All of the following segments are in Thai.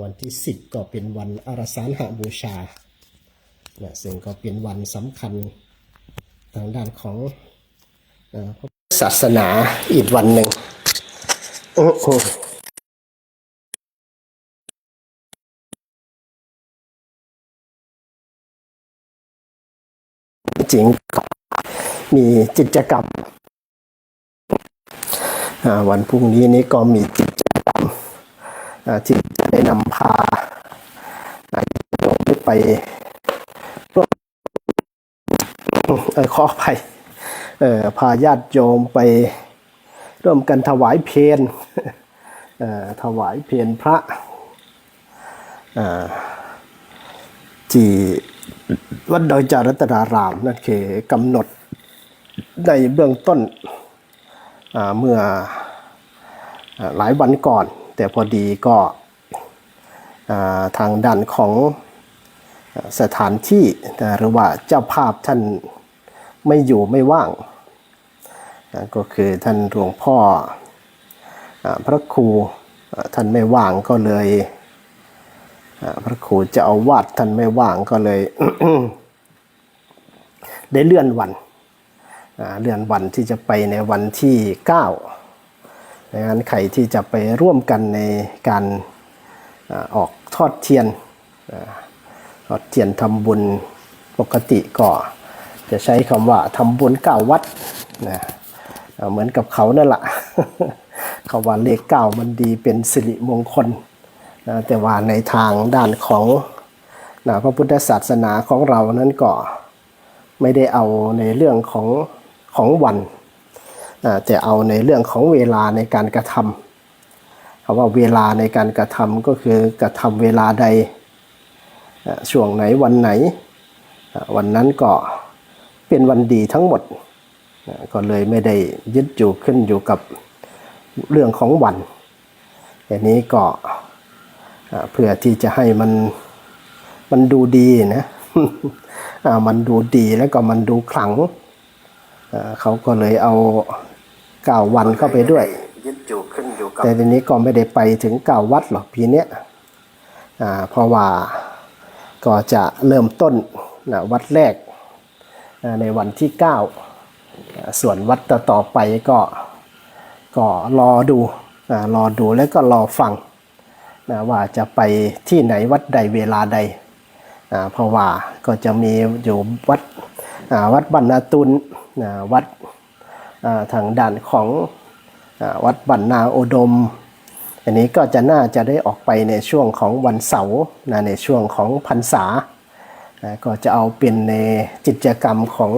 วันที่ 10 ก็เป็นวันอารสานหบูชานะซึ่งก็เป็นวันสำคัญทางด้านของศาสนาอีกวันหนึ่งโอ้โหจริงมีกิจกรรมวันพรุ่งนี้นี้ก็มีกิจกรรมที่ ได้นำพาอ่าโยมไปร่วมเออขอไปเออพาญาติโยมไปร่วมกันถวายเพลนเออถวายเพลนพระจีวัดดอยจารัตนารามนั่นคือกำหนดในเบื้องต้นเมื่ออหลายวันก่อน แต่พอดีก็ ทางด้านของสถานที่หรือว่าเจ้าภาพท่านไม่อยู่ไม่ว่าง ก็คือท่านหลวงพ่ออพระครูท่านไม่ว่างก็เลยพระครูเจะเอาวาดท่านไม่ว่างก็เลยได้เลื่อนวันเลื่อนวันที่จะไปในวันที่ 9 ดังนั้นใครที่จะไปร่วมกันในการ ออกทอดเทียนทอดเทียนทำบุญปกติก็จะใช้คำว่าทำบุญเก้าวัดนะเหมือนกับเขานั่นแหละเขาว่าเลขเก้ามันดีเป็นสิริมงคลนะแต่ว่าในทางด้านของนะพระพุทธศาสนาของเรานั้นก็ไม่ได้เอาในเรื่องของของวันอ่าแต่เอาในเรื่องของเวลาในการกระทำ คำว่าเวลาในการกระทำก็คือกระทำเวลาใดช่วงไหนวันไหน วันนั้นก็เป็นวันดีทั้งหมดก็เลยไม่ได้ยึดอยู่ขึ้นอยู่กับเรื่องของวันอันนี้ก็เพื่อที่จะให้มันมันดูดีนะมันดูดีแล้วก็มันดูขลัง เขาก็เลยเอาเก้าวันเข้าไปด้วย ยึดอยู่ขึ้นอยู่กับแต่ทีนี้ก็ไม่ได้ไปถึงเก้าวัดหรอกปีเนี้ยอ่าเพราะว่าก็จะเริ่มต้นนะวัดแรกในวันที่เก้าส่วนวัดต่อไปก็ก็รอดูรอดูแล้วก็รอฟังนะว่าจะไปที่ไหนวัดใดเวลาใด เพราะว่าก็จะมีอยู่วัดวัดบรรณาตุลวัดทางด้านของ วัดบรรณาโอดม อันนี้ก็จะน่าจะได้ออกไปในช่วงของวันเสาร์นะในช่วงของพรรษา ก็จะเอาเป็นในกิจกรรมของ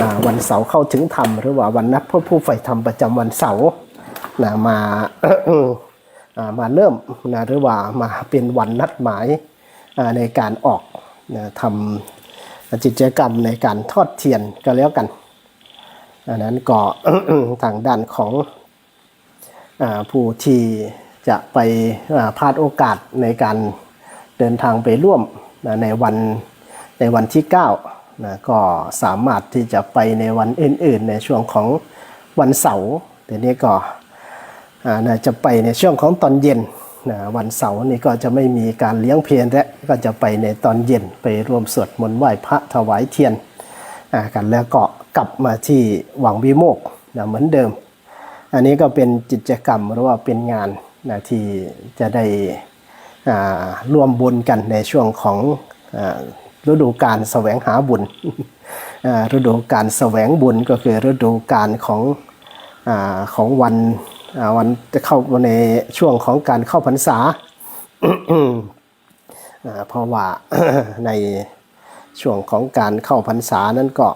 อวันเสาร์เข้าถึงธรรม หรือว่าวันนัดพระผู้ใฝ่ธรรมประจำวันเสาร์นะมามาเริ่มนะหรือว่ามาเป็นวันนัดหมายในการออกนะทำกิจกรรมในการทอดเทียนก็แล้วกันอันนั้นก็ทางด้านของ ผู้ที่จะไปพลาดโอกาสในการเดินทางไปร่วมในวันในวันที่9นะก็สามารถที่จะไปในวันอื่น ๆ ในช่วงของวันเสาร์แต่นี้ก็อาน่าจะไปในช่วงของตอนเย็นนะวันเสาร์นี่ก็จะไม่มีการเลี้ยงเพลนและก็จะไปในตอนเย็นไปร่วมสวดมนต์ไหว้พระถวายเทียนกันแล้วก็กลับมาที่หวังวิโมกนะเหมือนเดิม อันนี้ก็เป็นกิจกรรมหรือว่าเป็นงานนะที่จะได้ร่วมบุญกันในช่วงของฤดูการแสวงหาบุญฤดูการแสวงบุญก็คือฤดูการของอของวันวันจะเข้าในช่วงของการเข้าพรรษาอ่าเพราะว่าในช่วงของการเข้าพรรษานั้นก็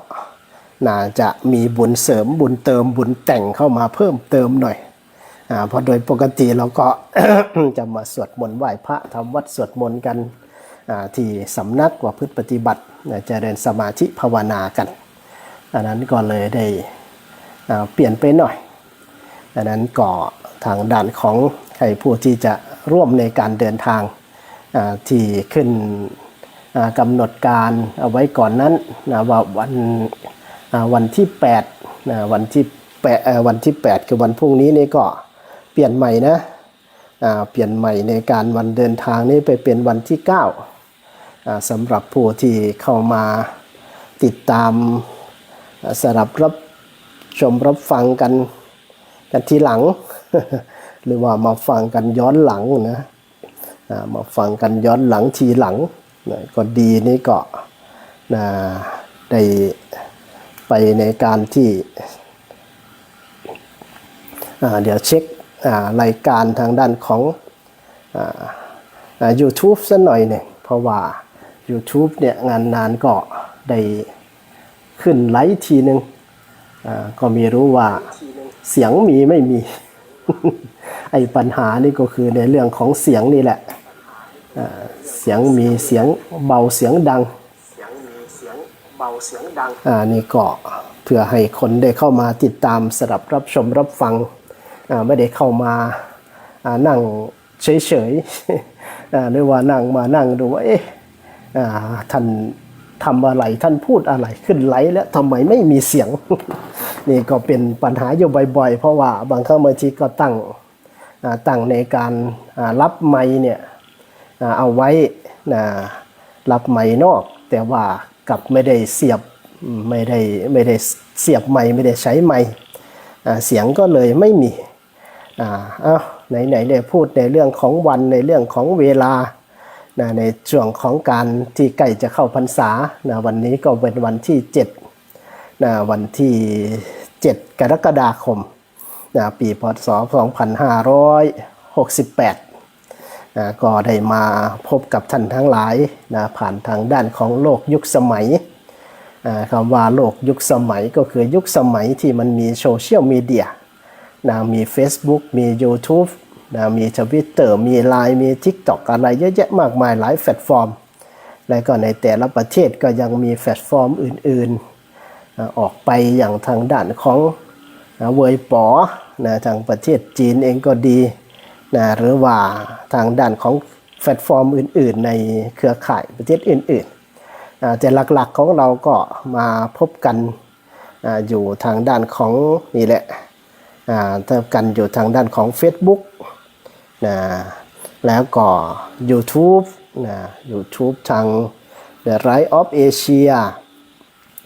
น่าจะมีบุญเสริมบุญเติมบุญแต่งเข้ามาเพิ่มเติมหน่อยอาเพราะโดยปกติเราก็ จะมาสวดมนต์ไหว้พระทำวัดสวดมนต์กันอ่าที่สำนักว่าพฤติปฏิบัติอ่าเจริญสมาธิภาวนากันอันนั้นก็เลยได้เปลี่ยนไปหน่อยดังนั้นก็ทางด้านของใครผู้ที่จะร่วมในการเดินทางที่ขึ้นกำหนดการเอาไว้ก่อนนั้นว่าวัน วันที่8นะวันที่แปดวันที่ 8 คือวันพรุ่งนี้นี่ก็เปลี่ยนใหม่นะเปลี่ยนใหม่ในการวันเดินทางนี้ไปเป็นวันที่9อ่าสำหรับผู้ที่เข้ามาติดตามอ่าสรับรับชมรับฟังกันกันทีหลัง หรือว่ามาฟังกันย้อนหลังนะมาฟังกันย้อนหลังทีหลังนะก็ดีนี่ก็นะได้ ไปในการที่เดี๋ยวเช็ครายการทางด้านของอ่าอ่า YouTube สักหน่อยหนึ่งเพราะว่า YouTube เนี่ยงานนานก็ได้ขึ้นไลฟ์ทีหนึ่งก็ม่รู้ว่าเสียงมีไม่มี ไอ้ปัญหานี่ก็คือในเรื่องของเสียงนี่แหละเสียงมีเสียงเบาเสียงดัง เบาเสียงดังอ่านี่ก็เพื่อให้คนได้เข้ามาติดตามสดับรับชมรับฟังอ่าไม่ได้เข้ามาอ่านั่งเฉยๆอ่าหรือว่านั่งมานั่งดูว่าเอ๊ะอ่าท่านทำอะไรท่านพูดอะไรขึ้นไหลแล้วทำไมไม่มีเสียง นี่ก็เป็นปัญหาอยู่บ่อยๆ เพราะว่าบางครั้งบางทีก็ตั้งอ่าตั้งในการอ่ารับไมค์เนี่ยอ่าเอาไว้นะรับไม้นอก แต่ว่า กับไม่ได้เสียบไม่ได้ไม่ได้เสียบไม้ไม่ได้ใช้ไม้อ่เสียงก็เลยไม่มีอ่าเอาไหนไหนเนี่ยพูดในเรื่องของวันในเรื่องของเวลานะในช่วงของการที่ใกล้จะเข้าพรรษานะวันนี้ก็เป็นวันที่7นะวันที่ 7 กรกฎาคมนะปีพศ 2568 นะก็ได้มาพบกับท่านทั้งหลายนะผ่านทางด้านของโลกยุคสมัยอ่าคำว่าโลกยุคสมัยก็คือยุคสมัยที่มันมีโซเชียลมีเดียนะมี Facebook มี YouTube นะมี Twitter มี Line มี TikTok อะไรเยอะแยะมากมายหลายแพลตฟอร์ม และก็ในแต่ละประเทศก็ยังมีแพลตฟอร์มอื่นๆ ออกไปอย่างทางด้านของเวยป๋อนะทางประเทศจีนเองก็ดี นะหรือว่าทางด้านของแพลตฟอร์มอื่น ๆ ในเครือข่ายประเทศอื่นๆแต่หลักๆของเราก็มาพบกันอาอยู่ทางด้านของนี่แหละอ่าเจอกันอยู่ทางด้านของ Facebook นะแล้วก็ YouTube นะ YouTube ทาง The Right of Asia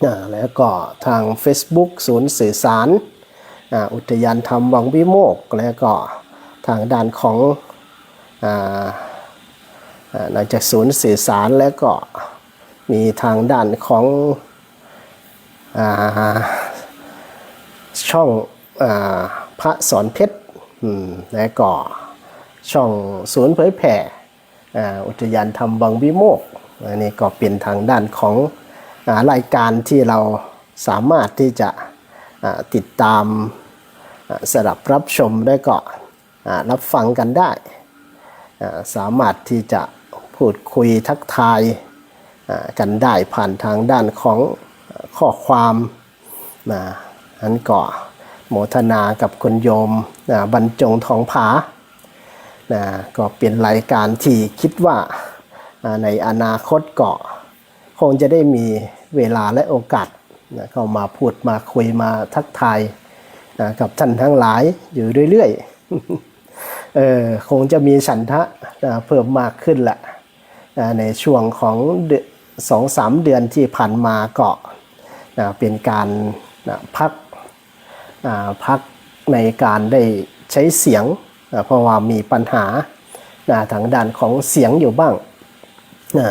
นะแล้วก็ทาง Facebook ศูนย์สื่อสารอุทยานธรรมวังวิโมก แล้วก็ ทางด้านของอ่าอ่านอกจากศูนย์สื่อสารแล้วก็มีทางด้านของอช่องอพระสอนเพชรและก็ช่องศูนย์เผยแผ่อุทยานธรรมวังวิโมกอันนี้ก็เป็นทางด้านของอารายการที่เราสามารถที่จะติดตามอ่าสดับรับชมได้ก็อ่า รับฟังกันได้ สามารถที่จะพูดคุยทักทายกันได้ผ่านทางด้านของข้อความนะอันก็โมทนากับคุณโยมนะบรรจงทองผานะก็เป็นรายการที่คิดว่าอ่าในอนาคตก็คงจะได้มีเวลาและโอกาสนะเข้ามาพูดมาคุยมาทักทายนะกับท่านทั้งหลายอยู่เรื่อยๆ เออคงจะมีฉันทะนะเพิ่มมากขึ้นแหละในช่วงของสองสามเดือนที่ผ่านมาก็นะเป็นการนะพักนะพักในการได้ใช้เสียงนะเพราะว่ามีปัญหานะทางด้านของเสียงอยู่บ้างนะ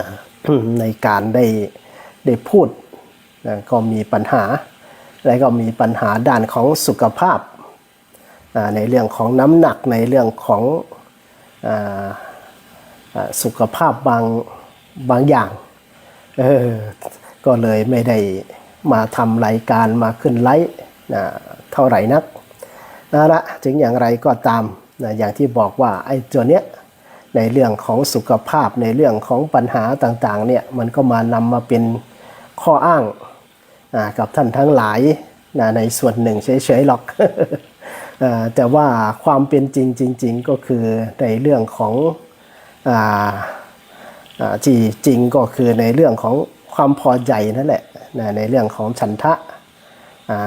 ในการได้ได้พูดนะก็มีปัญหา และก็มีปัญหาด้านของสุขภาพ ในเรื่องของน้ำหนักในเรื่องของออสุขภาพบางบางอย่างเออก็เลยไม่ได้มาทำรายการมาขึ้นไลฟ์นะเท่าไหร่นักนะละถึงอย่างไรก็ตามนะอย่างที่บอกว่าไอ้ตัวเนี้ยในเรื่องของสุขภาพในเรื่องของปัญหาต่างๆเนี่ยมันก็มานำมาเป็นข้ออ้างอ่ากับท่านทั้งหลายนะในส่วนหนึ่งเฉยๆหรอก แต่ว่าความเป็นจริงจริง ๆ ก็คือในเรื่องของอ่าอ่าที่จริงก็คือในเรื่องของความพอใจนั่นแหละในเรื่องของฉันทะ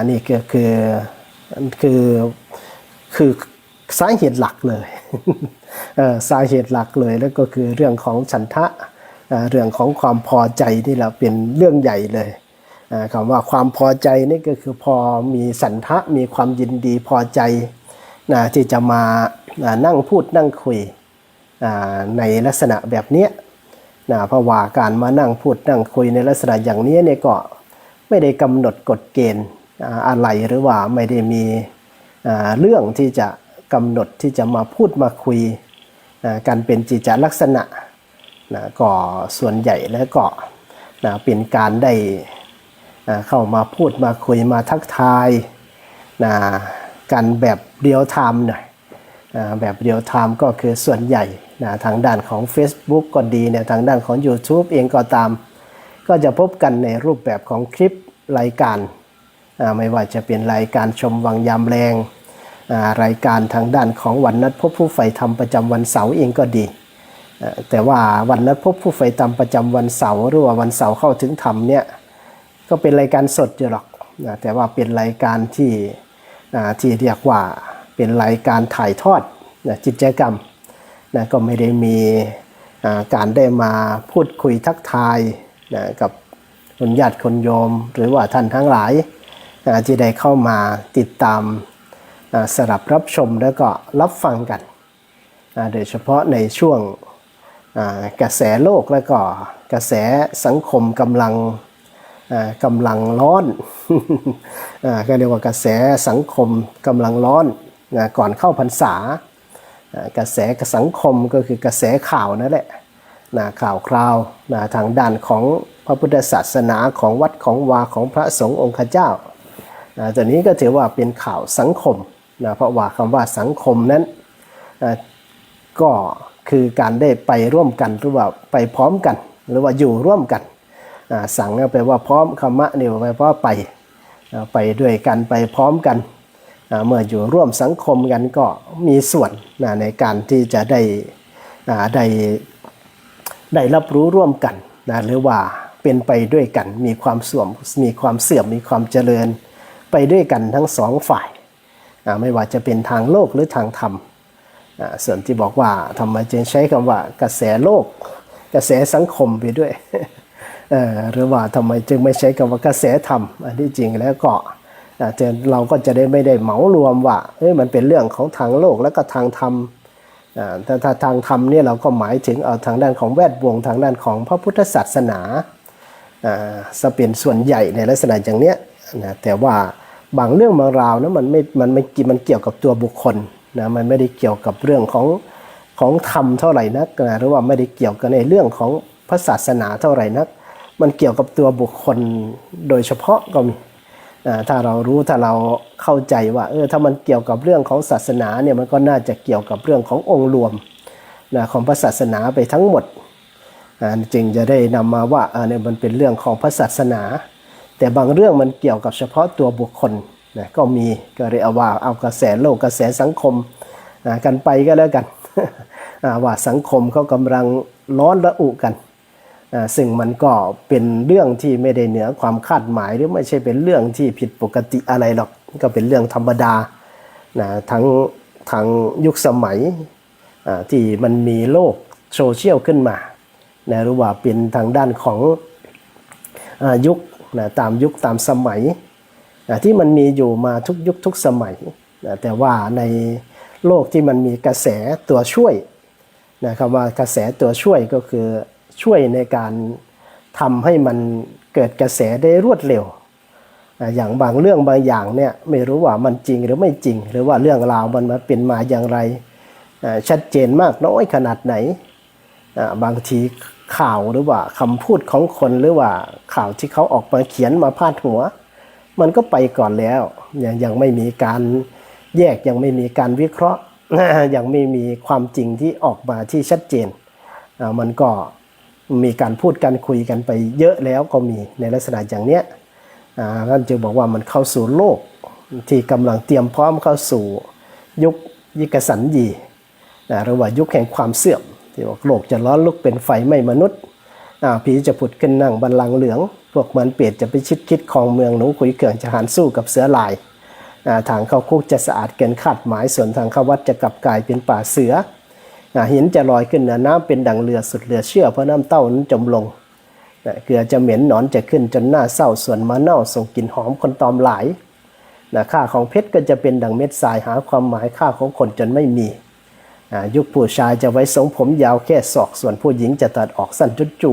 นี่ก็คือคือคือสาเหตุหลักเลยสาเหตุหลักเลยแล้วก็คือเรื่องของฉันทะเรื่องของความพอใจนี่แหละเป็นเรื่องใหญ่เลย คำว่าความพอใจนี่ก็คือพอมีสันทะมีความยินดีพอใจนะที่จะมานั่งพูดนั่งคุยในลักษณะแบบนี้นะเพราะว่าการมานั่งพูดนั่งคุยในลักษณะอย่างนี้เนี่ยก็ไม่ได้กำหนดกฎเกณฑ์อะไรหรือว่าไม่ได้มีเรื่องที่จะกำหนดที่จะมาพูดมาคุยอ่ากันเป็นจิจลักษณะนะก็ส่วนใหญ่แล้วก็นะเป็นการได้ เข้ามาพูดมาคุยมาทักทายนะกันแบบเรียลไทม์หน่อยแบบเรียลไทม์ก็คือส่วนใหญ่นะทางด้านของ Facebook ก็ดีเนี่ยทางด้านของ YouTube เองก็ตาม ก็จะพบกันในรูปแบบของคลิปรายการ ไม่ว่าจะเป็นรายการชมวังยามแรงรายการทางด้านของวันนัดพบผู้ใฝ่ธรรมประจำวันเสาร์เองก็ดี แต่ว่าวันนัดพบผู้ใฝ่ธรรมประจำวันเสาร์หรือว่าวันเสาร์เข้าถึงธรรมเนี่ย ก็เป็นรายการสดอยู่หรอกนะแต่ว่าเป็นรายการที่ที่เรียกว่าเป็นรายการถ่ายทอดนะกิจกรรมนะก็ไม่ได้มีการได้มาพูดคุยทักทายนะกับคุณญาติคนโยม หรือว่าท่านทั้งหลายอ่าที่ได้เข้ามาติดตามอ่าสลับรับชมแล้วก็รับฟังกันอ่าโดยเฉพาะในช่วงกระแสโลกและก็กระแสสังคมกำลัง กำลังร้อนอ่าก็เรียกว่ากระแสสังคมกำลังร้อนก่อนเข้าพรรษากระแสสังคมก็คือกระแสข่าวนั่นแหละนะข่าวคราวนะทางด้านของพระพุทธศาสนาของวัดของวาของพระสงฆ์องค์ข้าเจ้านะตัวนี้ก็ถือว่าเป็นข่าวสังคมนะเพราะว่าคำว่าสังคมนั้นก็คือการได้ไปร่วมกันหรือว่าไปพร้อมกัน หรือว่าอยู่ร่วมกัน สังแปลว่าพร้อมคำมะเนี่ยแปลว่าไปอ่าไปด้วยกันไปพร้อมกัน เมื่ออยู่ร่วมสังคมกันก็มีส่วนในการที่จะได้ได้ได้รับรู้ร่วมกันนะหรือว่าเป็นไปด้วยกันมีความเสื่อมมีความเสื่อมมีความเจริญ ไปด้วยกันทั้งสองฝ่ายไม่ว่าจะเป็นทางโลกหรือทางธรรมส่วนที่บอกว่าทำไมจึงใช้คำว่ากระแสโลก กระแสสังคมไปด้วย หรือว่าทำไมจึงไม่ใช้คำว่ากระแสธรรมอันที่จริงแล้วก็อ่าจะเราก็จะได้ไม่ได้เหมารวมว่าเอ้ยมันเป็นเรื่องของทางโลกแล้วก็ทางธรรมอ่ถ้าทางธรรมเนี่ยเราก็หมายถึงเอาทางด้านของแวดวงทางด้านของพระพุทธศาสนาอ่าจะเป็นส่วนใหญ่ในลักษณะอย่างเนี้ยนะแต่ว่าบางเรื่องบางราวนะมันไม่มันไม่กี่มันเกี่ยวกับตัวบุคคลนะมันไม่ได้เกี่ยวกับเรื่องของของธรรมเท่าไหร่นักนะหรือว่าไม่ได้เกี่ยวกับในเรื่องของพระศาสนาเท่าไหร่นัก มันเกี่ยวกับตัวบุคคลโดยเฉพาะก็มีถ้าเรารู้ถ้าเราเข้าใจว่าเออถ้ามันเกี่ยวกับเรื่องของศาสนาเนี่ยมันก็น่าจะเกี่ยวกับเรื่องขององค์รวมนะของพระศาสนาไปทั้งหมดอ่าจึงจะได้นำมาว่าอ่าเนี่ยมันเป็นเรื่องของพระศาสนา แต่บางเรื่องมันเกี่ยวกับเฉพาะตัวบุคคลนะก็มีก็เลยเอาว่าเอากระแสโลกกระแสสังคมกันไปก็แล้วกันว่าสังคมเขากำลังร้อนระอุกัน ซึ่งมันก็เป็นเรื่องที่ไม่ได้เหนือความคาดหมายหรือไม่ใช่เป็นเรื่องที่ผิดปกติอะไรหรอกก็เป็นเรื่องธรรมดานะทั้งทั้งยุคสมัยที่มันมีโลกโซเชียลขึ้นมานะหรือว่าเป็นทางด้านของอยุคนะตามยุคตามสมัยนะที่มันมีอยู่มาทุกยุคทุกสมัยนะแต่ว่าในโลกที่มันมีกระแสตัวช่วยนะครับว่ากระแสตัวช่วยก็คือ ช่วยในการทำให้มันเกิดกระแสได้รวดเร็ว อย่างบางเรื่องบางอย่างเนี่ยไม่รู้ว่ามันจริงหรือไม่จริง หรือว่าเรื่องราวมันมาเป็นมาอย่างไร ชัดเจนมากน้อยขนาดไหน บางทีข่าวหรือว่าคำพูดของคนหรือว่าข่าวที่เขาออกมาเขียนมาพาดหัว มันก็ไปก่อนแล้ว ยังยังไม่มีการแยกยังไม่มีการวิเคราะห์ยังไม่มีความจริงที่ออกมาที่ชัดเจนมันก็ มีการพูดกันคุยกันไปเยอะแล้วก็มีในลักษณะอย่างเนี้ยอ่าท่านจึงบอกว่ามันเข้าสู่โลกที่กำลังเตรียมพร้อมเข้าสู่ยุคยิกสันยีหรือว่ายุคแห่งความเสื่อมที่บอกโลกจะร้อนลุกเป็นไฟไม้มนุษย์อ่าผีจะผุดขึ้นนั่งบันลังเหลือง พวกเหมือนเปรตจะไปชิดคิดคองเมืองหนูขุยเขื่องจะหันสู้กับเสือลายอ่าทางเข้าคุกจะสะอาดเกินคาดหมายส่วนทางเข้าวัดจะกลับกลายเป็นป่าเสือ หินจะลอยขึ้นนือน้ำเป็นดังเรือสุดเรือเชื่อเพราะน้ำเต้านั้นจมลงนะเกลือจะเหม็นหนอนจะขึ้นจนหน้าเศร้าส่วนมะเน่าส่งกลิ่นหอมคนตอมหลายนะค่าของเพชรก็จะเป็นดังเม็ดทรายหาความหมายค่าของคนจนไม่มีอ่ายุคผู้ชายจะไว้ทรงผมยาวแค่ศอก ส่วนผู้หญิงจะตัดออกสั้นจุดจู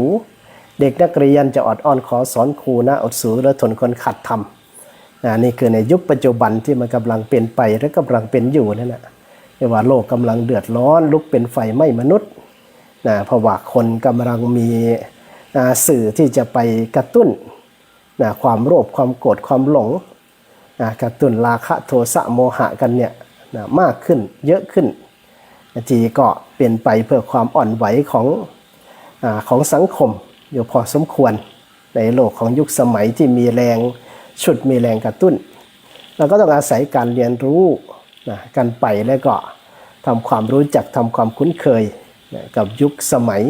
เด็กนักเรียนจะอดอ้อนขอสอนครูนะอดสูและทนคนขัดทำอ่านี่คือในยุคปัจจุบันที่มันกำลังเป็นไปและกำลังเป็นอยู่นั่นแหละ รียกว่าโลกกำลังเดือดร้อน ลุกเป็นไฟไหม้มนุษย์นะเพราะว่าคนกำลังมีสื่อที่จะไปกระตุ้นนะความโลภความโกรธความหลงนะกระตุ้นราคะโทสะโมหะกันเนี่ยนะมากขึ้นเยอะขึ้นจีก็เป็นไปเพื่อความอ่อนไหวของอของสังคมอยู่พอสมควรในโลกของยุคสมัยที่มีแรงฉุดมีแรงกระตุ้นเราก็ต้องอาศัยการเรียนรู้ นะกันไปแล้วก็ทำความรู้จักทำความคุ้นเคยนะกับยุคสมัย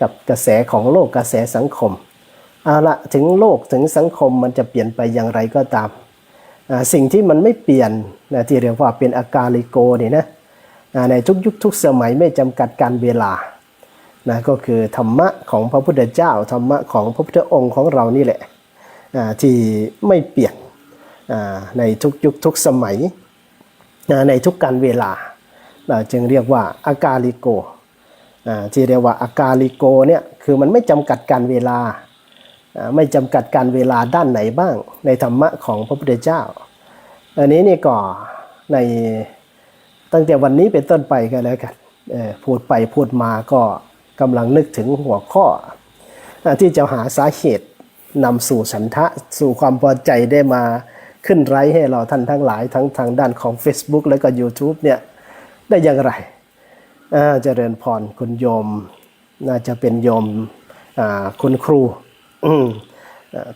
กับกระแสของโลกกระแสสังคมเอาละถึงโลกถึงสังคมมันจะเปลี่ยนไปอย่างไรก็ตาม สิ่งที่มันไม่เปลี่ยนนะที่เรียกว่าเป็นอาการลิโกเนี่ยนะในทุกยุคทุกสมัยไม่จำกัดการเวลานะก็คือธรรมะของพระพุทธเจ้าธรรมะของพระพุทธองค์ของเรานี่แหละที่ไม่เปลี่ยนในทุกยุคทุกสมัย นะในทุกการเวลาเราจึงเรียกว่าอากาลิโกอ่าที่เรียกว่าอากาลิโกเนี่ยคือมันไม่จำกัดการเวลาอ่าไม่จำกัดการเวลาด้านไหนบ้าง ในธรรมะของพระพุทธเจ้า อันนี้นี่ก็ในตั้งแต่วันนี้เป็นต้นไปกันแล้วกันพูดไปพูดมาก็กำลังนึกถึงหัวข้อ ที่จะหาสาเหตุนำสู่สันทะสู่ความพอใจได้มา ขึ้นไร้ให้เราท่านทั้งหลายทั้งทางด้านของ Facebook และก็ YouTube เนี่ยได้อย่างไรอ่าเจริญพรคุณโยม น่าจะเป็นโยมอ่าคุณครู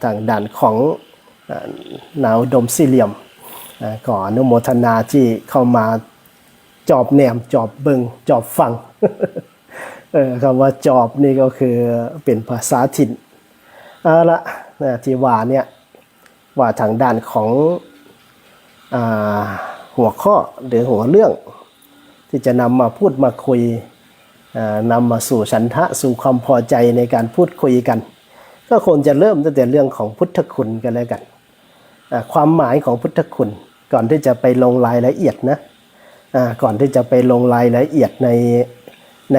ทางด้านของหนาวดมสี่เหลี่ยมก่ออนุโมทนาที่เข้ามาจอบแหนมจอบเบิงจอบฟังเออคำว่าจอบนี่ก็คือเป็นภาษาถิ่นเอาละนะที่ว่าเนี่ย ว่าทางด้านของอหัวข้อหรือหัวเรื่อง ที่จะนำมาพูดมาคุยนำมาสู่ฉันทะสู่ความพอใจในการพูดคุยกัน ก็ควรจะเริ่มตั้งแต่เรื่องของพุทธคุณกันแล้วกัน ความหมายของพุทธคุณก่อนที่จะไปลงรายละเอียดนะก่อนที่จะไปลงรายละเอียดในใน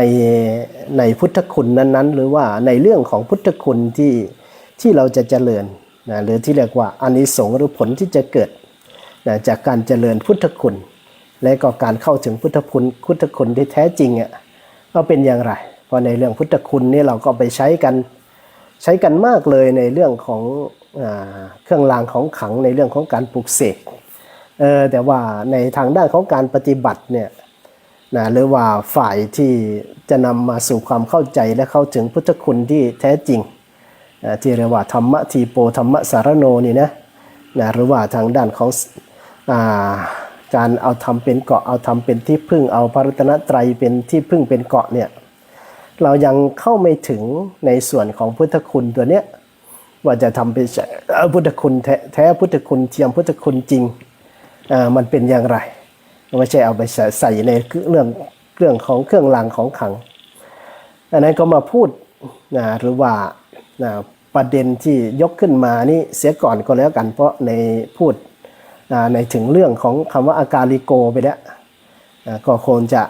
ในพุทธคุณนั้นๆ หรือว่าในเรื่องของพุทธคุณที่ที่เราจะเจริญ นะหรือที่เรียกว่าอานิสงส์หรือผลที่จะเกิดนะจากการเจริญพุทธคุณ และก็การเข้าถึงพุทธคุณพุทธคุณที่แท้จริงอะก็เป็นอย่างไร เพราะในเรื่องพุทธคุณนี่เราก็ไปใช้กันใช้กันมากเลยในเรื่องของอเครื่องรางของขังในเรื่องของการปลุกเสกเออแต่ว่าในทางด้านของการปฏิบัติเนี่ยนะหรือว่าฝ่ายที่จะนำมาสู่ความเข้าใจและเข้าถึงพุทธคุณที่แท้จริง ที่เรียกว่าธรรมะทีโปธรรมะสารโนนี่นะนะหรือว่าทางด้านของอาการเอาทำเป็นเกาะเอาทำเป็นที่พึ่งเอาพระรัตนตรัยเป็นที่พึ่งเป็นเกาะเนี่ยเรายังเข้าไม่ถึงในส่วนของพุทธคุณตัวเนี้ยว่าจะทำเป็นพุทธคุณแท้แทพุทธคุณเทียมพุทธคุณจริงมันเป็นอย่างไรไม่ใช่เอาไปใส่ในเรื่องเรื่องของเครื่องรางของขัง อันนั้นก็มาพูดนะหรือว่านะ ประเด็นที่ยกขึ้นมานี่เสียก่อนก็แล้วกัน เพราะในพูดในถึงเรื่องของคำว่าอากาลิโกไปแล้วก็คงจะ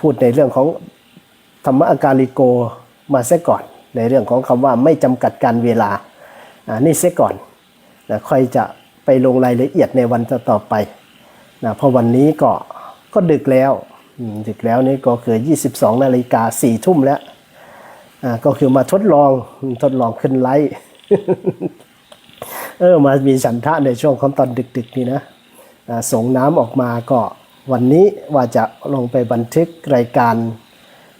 พูดในเรื่องของธรรมะอากาลิโกมาเสียก่อน ในเรื่องของคำว่าไม่จำกัดการเวลานี่เสียก่อนค่อยจะไปลงรายละเอียดในวันต่อไปนะเพราะวันนี้ก็ก็ดึกแล้วดึกแล้วนี่ก็คือ 22 นาฬิกา4ทุ่มแล้ว อ่าก็คือมาทดลองทดลองขึ้นไลฟ์เออมามีฉันทะในช่วงของตอนดึกๆนี่นะอ่าส่งน้ำออกมาก็วันนี้ว่าจะลงไปบันทึกรายการ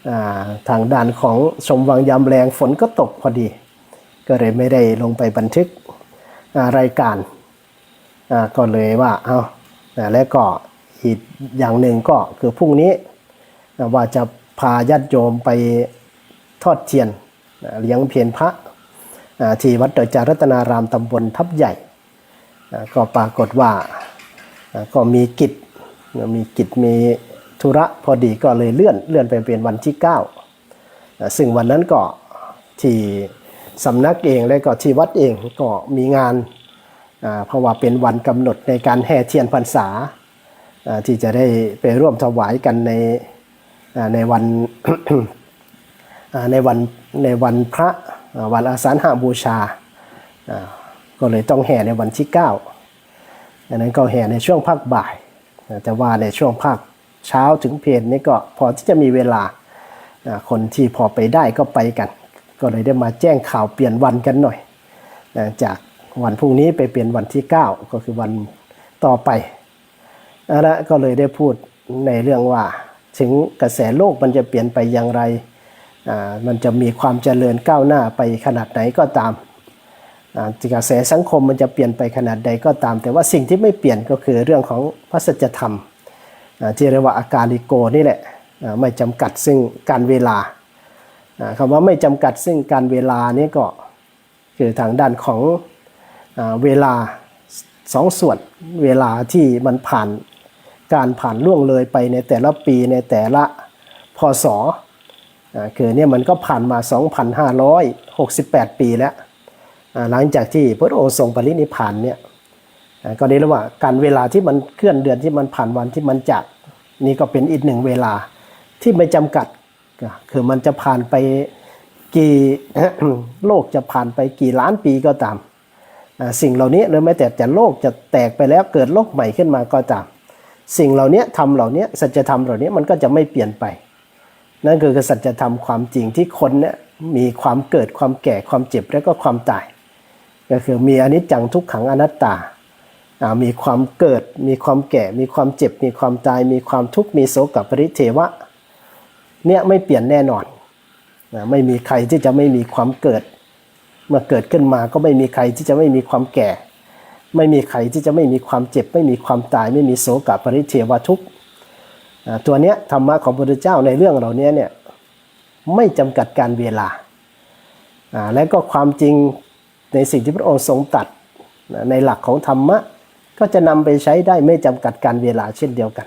อ่าทางด้านของชมวังยามแรงฝนก็ตกพอดี ก็เลยไม่ได้ลงไปบันทึกรายการก็เลยว่าเอาอ่าแล้วก็อีกอย่างหนึ่งก็คือพรุ่งนี้ว่าจะพาญาติโยมไป ทอดเทียนเลี้ยงเพียนพระที่วัดเดจารัตนารามตำบลทับใหญ่ ก็ปรากฏว่าก็มีกิจมีกิจมีธุระพอดีก็เลยเลื่อนเลื่อนไปเป็นวันที่9อ่าซึ่งวันนั้นก็ที่สำนักเองและก็ที่วัดเองก็มีงานเพราะว่าเป็นวันกำหนดในการแห่เทียนพรรษาที่จะได้ไปร่วมถวายกันในในวัน ในวันในวันพระวันอาสาฬหบูชา ก็เลยต้องแห่ในวันที่9อันนั้นก็แห่ในช่วงภาคบ่าย แต่ว่าในช่วงภาคเช้าถึงเพลนนี่ก็พอที่จะมีเวลาคนที่พอไปได้ก็ไปกัน ก็เลยได้มาแจ้งข่าวเปลี่ยนวันกันหน่อย จากวันพรุ่งนี้ไปเปลี่ยนวันที่ 9 ก็คือวันต่อไปอันนั้นก็เลยได้พูดในเรื่องว่าถึงกระแสโลกมันจะเปลี่ยนไปอย่างไร มันจะมีความเจริญก้าวหน้าไปขนาดไหนก็ตามกระแสสังคมมันจะเปลี่ยนไปขนาดใดก็ตาม แต่ว่าสิ่งที่ไม่เปลี่ยนก็คือเรื่องของพระสัจธรรมที่เรียกว่าอาการลิโกนี่แหละไม่จำกัดซึ่งการเวลาอ่าคำว่าไม่จำกัดซึ่งการเวลานี่ก็คือทางด้านของอเวลาสองส่วนเวลาที่มันผ่านการผ่านล่วงเลยไปในแต่ละปีในแต่ละพศอ่า คือเนี่ยมันก็ผ่านมา 2,568 ปีแล้ว หลังจากที่พระองค์ทรงปรินิพานเนี่ยก็ได้รู้ว่าการเวลาที่มันเคลื่อนเดือนที่มันผ่านวันที่มันจากนี่ก็เป็นอีกหนึ่งเวลาที่ไม่จำกัดคือมันจะผ่านไปกี่โลกจะผ่านไปกี่ล้านปีก็ตาม สิ่งเหล่านี้หรือแม้แต่แต่โลกจะแตกไปแล้วเกิดโลกใหม่ขึ้นมาก็ตาม สิ่งเหล่านี้ทำเหล่านี้สัจธรรมเหล่านี้มันก็จะไม่เปลี่ยนไป นั่นคือสัจธรรมความจริงที่คนเนี่ยมีความเกิดความแก่ความเจ็บและก็ความตาย ก็คือมีอนิจจังทุกขังอนัตตา มีความเกิด มีความแก่ มีความเจ็บ มีความตาย มีความทุกข์ มีโศกปริเทวะ เนี่ยไม่เปลี่ยนแน่นอนไม่มีใครที่จะไม่มีความเกิด เมื่อเกิดขึ้นมาก็ไม่มีใครที่จะไม่มีความแก่ ไม่มีใครที่จะไม่มีความเจ็บ ไม่มีความตาย ไม่มีโศกปริเทวะทุกข์ ตัวเนี้ยธรรมะของพระพุทธเจ้าในเรื่องเหล่านี้เนี่ยไม่จำกัดการเวลา และก็ความจริงในสิ่งที่พระองค์ทรงตัดในหลักของธรรมะก็จะนำไปใช้ได้ไม่จำกัดการเวลาเช่นเดียวกัน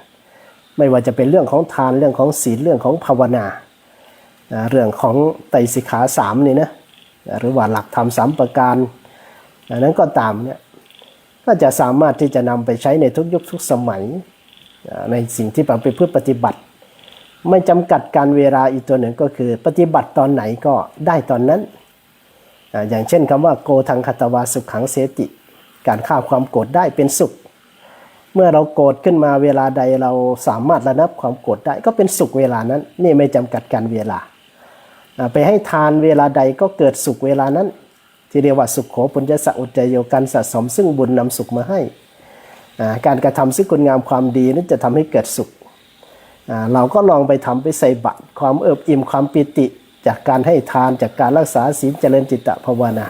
ไม่ว่าจะเป็นเรื่องของทานเรื่องของศีลเรื่องของภาวนา เรื่องของไตรสิกขาสามนี่นะหรือว่าหลักธรรมสามประการนั้นก็ตามเนี่ยก็จะสามารถที่จะนำไปใช้ในทุกยุคทุกสมัย ในสิ่งที่เราไปเพื่อปฏิบัติ ไม่จำกัดการเวลาอีกตัวหนึ่งก็คือ ปฏิบัติตอนไหนก็ได้ตอนนั้น อย่างเช่นคำว่าโกทังคตวาสุขขังเสติ การฆ่าความโกรธได้เป็นสุข เมื่อเราโกรธขึ้นมาเวลาใดเราสามารถระงับความโกรธได้ก็เป็นสุขเวลานั้น นี่ไม่จำกัดการเวลา ไปให้ทานเวลาใดก็เกิดสุขเวลานั้น ที่เรียกว่าสุขโขปุญญสะอุจจโยการสะสมซึ่งบุญนำสุขมาให้ การกระทำซึ่งคุณงามความดีนั้นจะทำให้เกิดสุข เราก็ลองไปทำไปใส่บัตรความเอิบอิ่มความปิติ จากการให้ทานจากการรักษาศีลเจริญจิตตภาวนา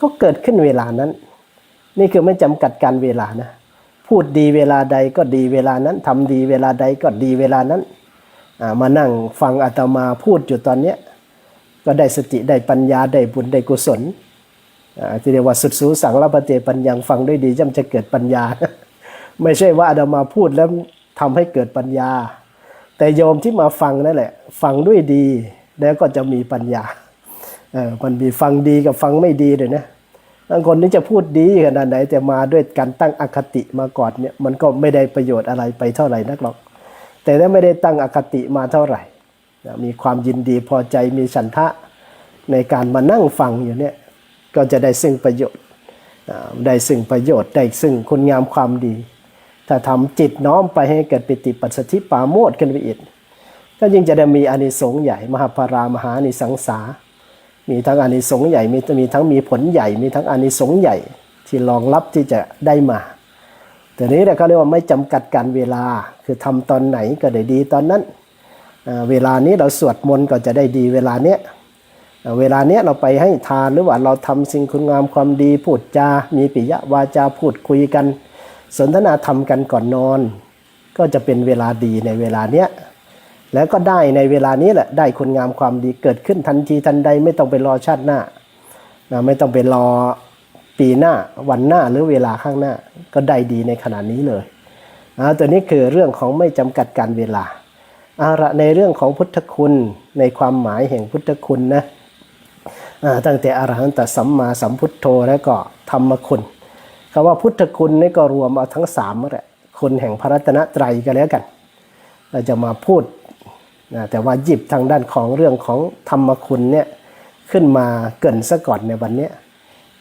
ก็เกิดขึ้นเวลานั้น นี่คือไม่จำกัดการเวลานะพูดดีเวลาใดก็ดีเวลานั้นทำดีเวลาใดก็ดีเวลานั้นมานั่งฟังอาตมาพูดอยู่ตอนเนี้ก็ได้สติได้ปัญญาได้บุญได้กุศลที่เรียกว่าสุดสูสังละปะเตปัญญังฟังด้วยดีย่อมจะเกิดปัญญา ไม่ใช่ว่าอาตมาพูดแล้วทำให้เกิดปัญญา แต่โยมที่มาฟังนั่นแหละ ฟังด้วยดีแล้วก็จะมีปัญญาเออมันมีฟังดีกับฟังไม่ดีเลยนะบางคนนี่จะพูดดีขนาดไหน แต่มาด้วยการตั้งอคติมาก่อนเนี่ยมันก็ไม่ได้ประโยชน์อะไรไปเท่าไหร่นักหรอก แต่ถ้าไม่ได้ตั้งอคติมาเท่าไหร่ มีความยินดีพอใจมีฉันทะในการมานั่งฟังอยู่เนี่ยก็จะได้ซึ่งประโยชน์ได้ซึ่งประโยชน์ได้ซึ่งคุณงามความดี ถ้าทำจิตน้อมไปให้เกิดปิติปัสสธิปาโมดขึ้นไปอีกก็ยิ่งจะได้มีอานิสงส์ใหญ่มหาภารามหานิสังสา มีทั้งอานิสงส์ใหญ่มีมีทั้งมีผลใหญ่ มีทั้งอานิสงส์ใหญ่ที่รองรับที่จะได้มา แต่นี้เราก็เรียกว่าไม่จำกัดการเวลาคือทำตอนไหนก็ได้ดีตอนนั้น เวลานี้เราสวดมนต์ก็จะได้ดีเวลาเนี้ยเวลาเนี้ยเราไปให้ทานหรือว่าเราทำสิ่งคุณงามความดีพูดจา มีปิยวาจาพูดคุยกัน สนทนาธรรมกันก่อนนอน ก็จะเป็นเวลาดีในเวลาเนี้ยแล้วก็ได้ในเวลานี้แหละได้คุณงามความดีเกิดขึ้นทันทีทันใดไม่ต้องไปรอชาติหน้านะไม่ต้องไปรอปีหน้าวันหน้าหรือเวลาข้างหน้า ก็ได้ดีในขณะนี้เลยอ่าตัวนี้คือเรื่องของไม่จำกัดการเวลาอาละในเรื่องของพุทธคุณในความหมายแห่งพุทธคุณนะอ่าตั้งแต่อรหันตสัมมาสัมพุทโธแล้วก็ธรรมคุณ คำว่าพุทธคุณนี่ก็รวมเอาทั้งสามแหละคุณแห่งพระรัตนตรัยก็แล้วกัน เราจะมาพูดนะแต่ว่าหยิบทางด้านของเรื่องของธรรมคุณเนี่ยขึ้นมาเกินซะก่อนในวันนี้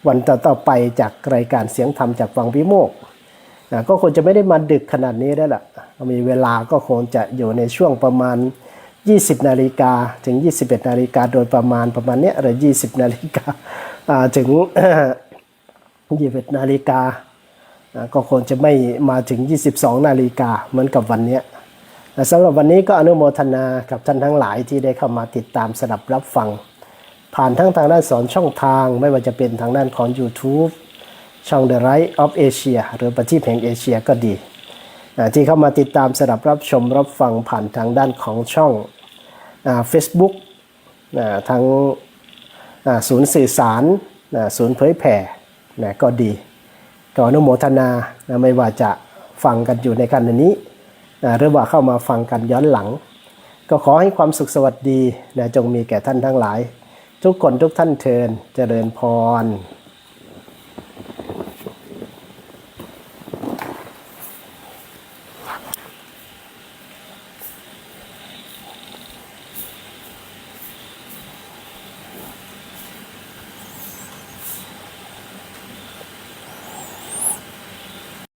วันต่อๆไปจากรายการเสียงธรรมจากวังพิโมกนะก็คงจะไม่ได้มาดึกขนาดนี้ได้วละมีเวลาก็คงจะอยู่ในช่วงประมาณ 20 นาฬิกาถึง 21 นาฬิกาโดยประมาณประมาณเนี้ยหรือ 20 นาฬิกาถึง 21นาฬิกาก็คงจะไม่มาถึง 22 นาฬิกาเหมือนกับวันนี้และสำหรับวันนี้ก็อนุโมทนากับท่านทั้งหลายที่ได้เข้ามาติดตามสดับรับฟัง ผ่านทั้งทางด้านสอนช่องทางไม่ว่าจะเป็นทางด้านของ YouTube ช่อง The Right of Asia หรือประทีปแห่งเอเชียก็ดี ที่เข้ามาติดตามสดับรับชมรับฟังผ่านทางด้านของช่องเฟซบุ๊กทั้งศูนย์สื่อสารศูนย์เผยแผ่ นะก็ดีก็อนุโมทนานะไม่ว่าจะฟังกันอยู่ในกันนี้นะหรือว่าเข้ามาฟังกันย้อนหลัง ก็ขอให้ความสุขสวัสดีนะจงมีแก่ท่านทั้งหลาย ทุกคนทุกท่านเทินเจริญพร